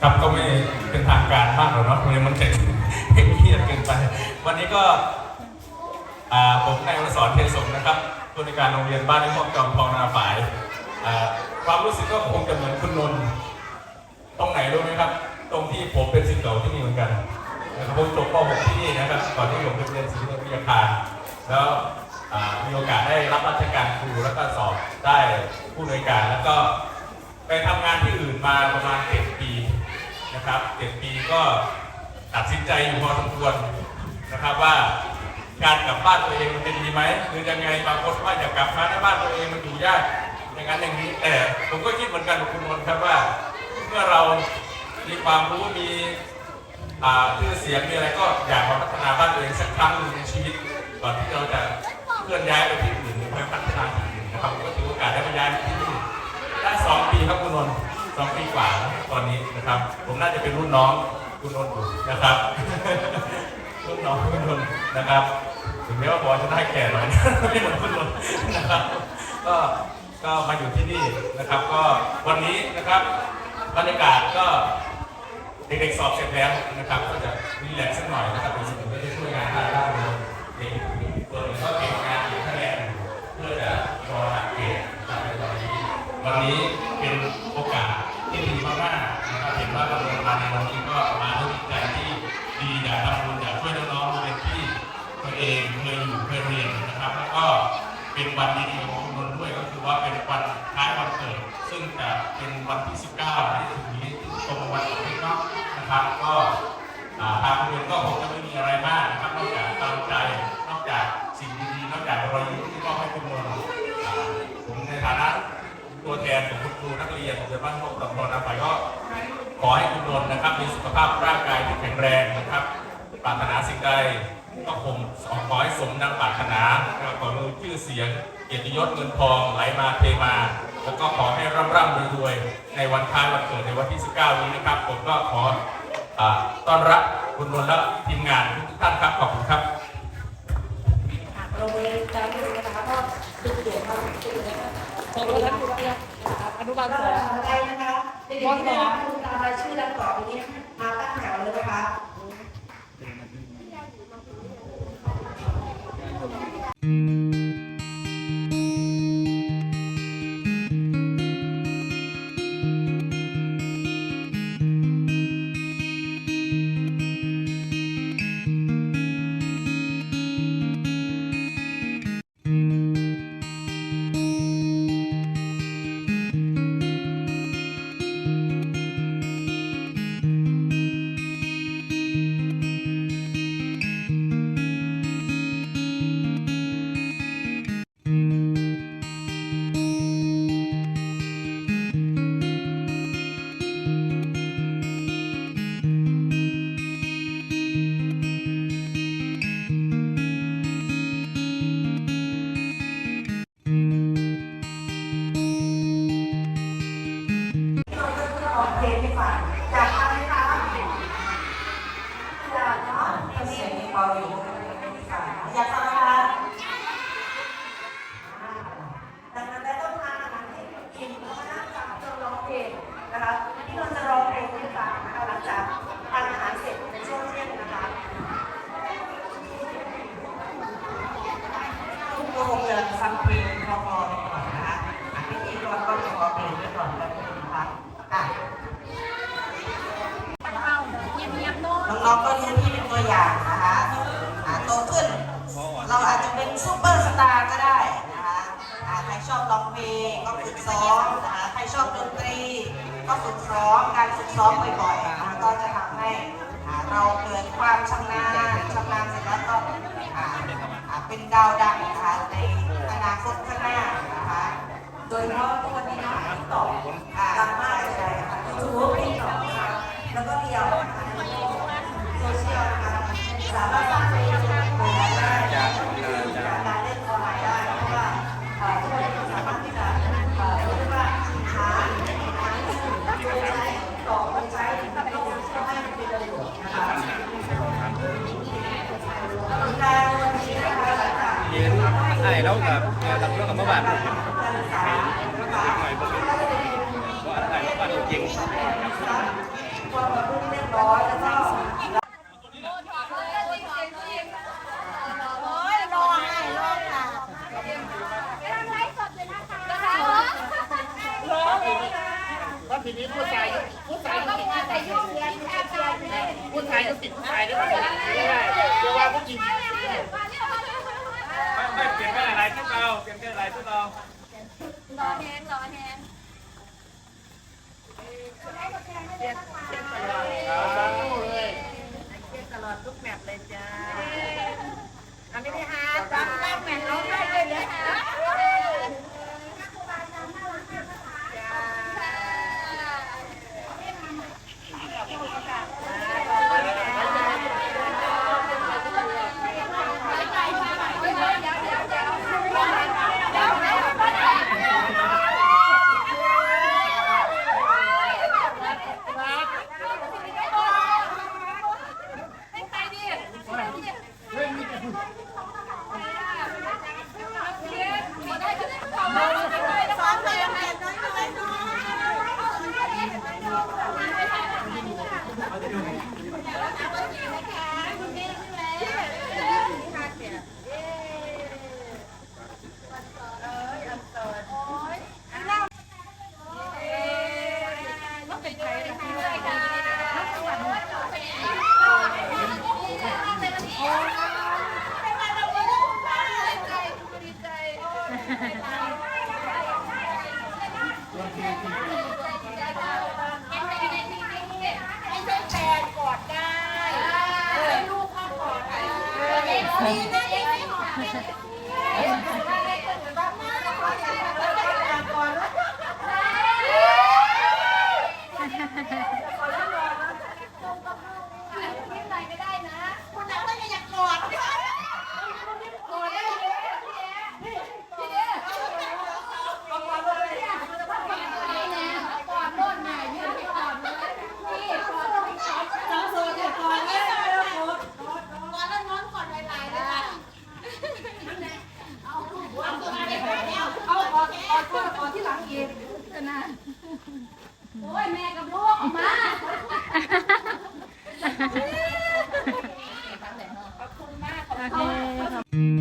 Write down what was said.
ครับก็ไม่เป็นทางการมากหรอกเนาะเลยมันจะเครียดเกินไป วันนี้ก็ผมนายวรสอนเทนสมนะครับผู้ในการโรงเรียนบ้านนิคมจอมทองนาฝายความรู้สึกก็คงจะเหมือนคุณนนท์ตรงไหนรู้ไหมครับ ตรงที่ผมเป็นศิษย์เก่าที่นี่เหมือนกันนะครับผมจบป .6 ที่นี่นะครับก่อนที่ผมจะเรียนศิลปวิทยาคารแล้วมีโอกาสได้รับราชการครูแล้วก็สอบได้ผู้ในวยการแล้วก็ไปทำงานที่อื่นมาประมาณ นะครับเจ็ดปีก็ตัดสินใจอยู่พอสมควรนะครับว่าการกลับบ้านตัวเองมันจะดีไหมหรือยังไงบางคนว่าอยากกลับมาในบ้านตัวเองมันอยู่ยากอย่างนั้นอย่างนี้แต่ผมก็คิดเหมือนกันกับคุณนนท์ครับว่า เมื่อเรามีความรู้มีอาชื่อเสียงมีอะไรก็อยากมาพัฒนาบ้านตัวเองสักครั้งหนึ่งในชีวิตก่อนที่เราจะเคลื่อนย้ายไปที่อื่นหรือไปพัฒนาที่อื่นนะครับผมก็ถือโอกาสได้มาย้ายที่นี่ได้สองปีครับคุณนนท์ สองปีกว่าแล้วตอนนี้นะครับ ผมน่าจะเป็นรุ่นน้องคุณนนท์อยู่นะครับรุ่นน้องคุณนนท์นะครับ ถึงแม้ว่าบอลจะได้แก่หน่อยไม่เหมือนคุณนนท์นะครับ ก็ก็มาอยู่ที่นี่นะครับ ก็วันนี้นะครับบรรยากาศก็เด็กๆสอบเสร็จแล้วนะครับ ก็จะรีแลกซ์สักหน่อยนะครับเป็นสิ่งที่ได้ช่วยงานด้บ้านเด็กตัวหนึ่งก็เก่งงานเก่งคะแนนเพื่อจะรอหักเกณฑ์นะครับในวันนี้วันนี้ ในวันนี้ก็มาด้วยจิตใจที่ดีอยากทำบุญอยากช่วยน้องๆเรียนที่ตัวเองเคยอยู่เคยเรียนนะครับ แล้วก็เป็นวันดีๆของคุณนนท์ด้วยก็คือว่าเป็นวันคล้ายวันเกิด ซึ่งจะเป็นวันที่ 19ที่ถึงนี้ตรงวันอาทิตย์เนาะนะครับ ก็ทางโรงเรียนก็คงจะไม่มีอะไรมากนะครับนอกจากตามใจนอกจากสิ่งดีๆนอกจากรอยยิ้มที่มอบให้คุณนนท์ผมในฐานะตัวแทนของคุณครูนักเรียนของเรียนบ้านโคกตำบลนาไปก็ ขอให้คุณนนท์นะครับ มีสุขภาพร่างกายที่แข็งแรงนะครับ ปรารถนาสิ่งใดก็คงขอให้สมดังปรารถนานะครับขอมีชื่อเสียงเกียรติยศเงินทองไหลมาเทมา แล้วก็ขอให้ร่ำร่ำรวยๆในวันคล้ายวันเกิดในวันที่ 19 นี้นะครับ ผมก็ขออต้อนรับคุณนนท์และทีมงานทุกท่านครับขอบคุณครับโรงเรียนการเรียนนะคะก็จุดเด่นมาจุดเด่นของโรงเรียนอนุบาลสอง ด็กๆที่ได้รับทุนตามรายชื่อแล้วต่อไปนี้มาตั้งแถวเลยนะคะอืม กคนคงจะฟังเพลงพอๆไปก่อนนะคะพิธีกรก็ขอเพลงไว้ก่อนแล้วกันนะคะอะน้องๆก็ดูที่เป็นตัวอย่างนะคะโตขึ้น เราอาจจะเป็นซูเปอร์สตาร์ก็ได้นะคะใครชอบร้องเพลงก็ฝึกซ้อมนะคะใครชอบดนตรี ก็ฝึกซ้อมการฝึกซ้อมบ่อยๆก็จะทำให้เราเกิดความชำนาญชำนาญเสร็จแล้วก็เป็นดาวดังนะคะใน นาคตข้างหน้านะคะ โดยเฉพาะทุกวันนี้นะคะติ๊กต็อกดังมากเลยค่ะยูทูบติ๊กต็อกแล้วก็เดียวโซเชียลนะคะสามารถ ลยนะคะรอเลยแล้วทีนี้ผู้ชายผู้ชายก็มัวแต่ยุ่งเรียนแอบการเล่นผู้ชายก็ติดผู้ชายได้ไหมไม่ได้เดี๋ยวว่าผู้หญิง ไม่ไม่เปลี่ยนแค่อะไรทุก เราเปลี่ยนแค่อะไรทุกเรารอแฮงรอแฮงตลอดทุกแมตช์เลยจ้าอันนี้ฮะจังจังแม่น้องได้เลยนะคะให้ใครดีซ้อมเลยแม่น้อยน้อยน้ ใช่แฟนกอดได้ให้ลูกพ่อกอดได้ ขอบคุณมากขอบคุณ